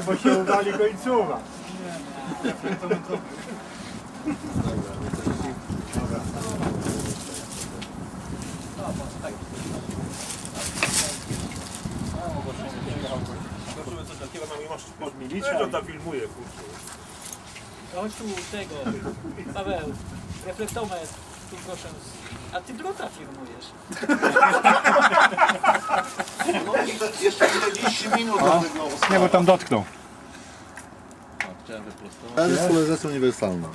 bo się uwali końcowa. Zobaczymy co takiego nam nie masz podmienić, czy to tam filmuje, kurczę. Chodź tu tego, Paweł, reflektometr, tu proszę. z- A ty drota firmujesz. Jeszcze 40 minut do tego Nie, bo tam dotknął. To jest polaryzacja uniwersalna.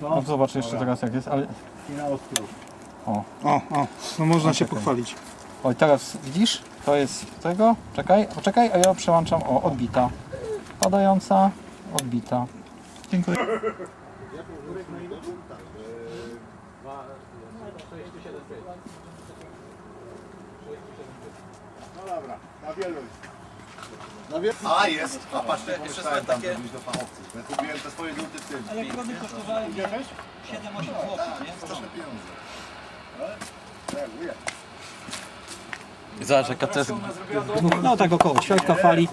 No zobacz jeszcze teraz jak jest, ale... O, o, no można się pochwalić. Oj, teraz widzisz? To jest tego. Czekaj, poczekaj, a ja przełączam. O, odbita. Padająca, odbita. Dziękuję. No dobra, na wielu. A jest, a patrz, pomyślałem tam zrobić do fachowców. Ja kupiłem te swoje nuty w tym. Elektrony kosztowały mnie 7-8 zł, nie? Straszne pieniądze. Zobacz jaka to jest... No tak około ćwiartka fali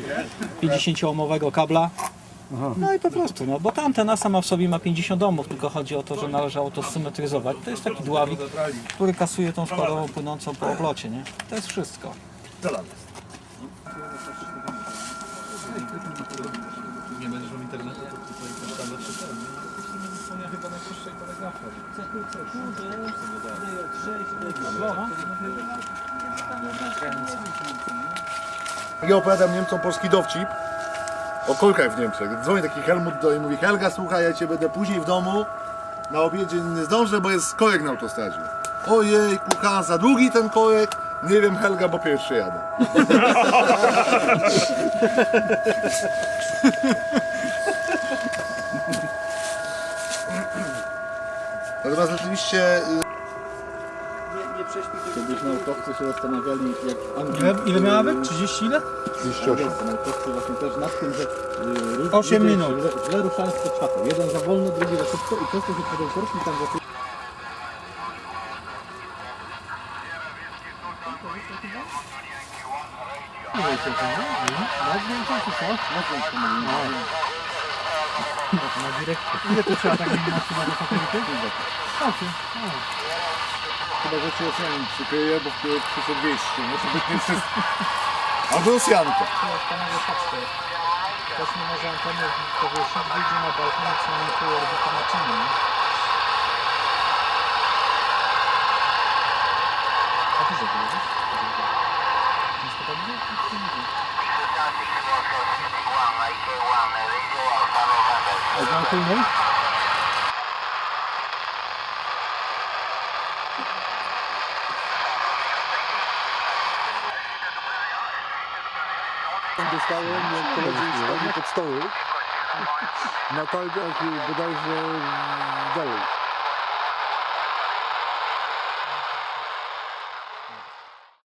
50-ohmowego kabla. No i po prostu, no bo ta antena sama w sobie ma 50 ohmów, tylko chodzi o to, że należało to symetryzować. To jest taki dławik, który kasuje tą składową płynącą po oblocie, nie? To jest wszystko. Ja opowiadam Niemcom polski dowcip o korkach w Niemczech. Dzwoni taki Helmut do i mówi Helga, słuchaj, ja cię będę później w domu na obiedzie nie zdążę, bo jest korek na autostradzie. Ojej, kucha, za długi ten korek. Nie wiem Helga, bo pierwszy jadę. Natomiast rzeczywiście y, Kiedyś naukowcy się zastanawiali, jak Ile, ile miała być? 30 ile? 38. naukowcy właśnie też nad tym, że y, Osiem ludzie minut. Źle, ruszają z światło. Jeden za wolno, drugi za szybko i przez to, że potem poszli tam za Ile to trzeba tak na satelity? Chyba, że cię Rosjanin przykryje, bo przyszedł 200. Musi być nie wszystko. Albo Rosjanka. Panowie, patrzcie. Ktoś nie może anteny wyjdzie na balkon i przynajmniej pół orbity naczynie, nie? A ty żeby widzisz? Nie spotkali się? Filmy? Dostałem koledzy spadli pod stoły na targach bodajże dalej.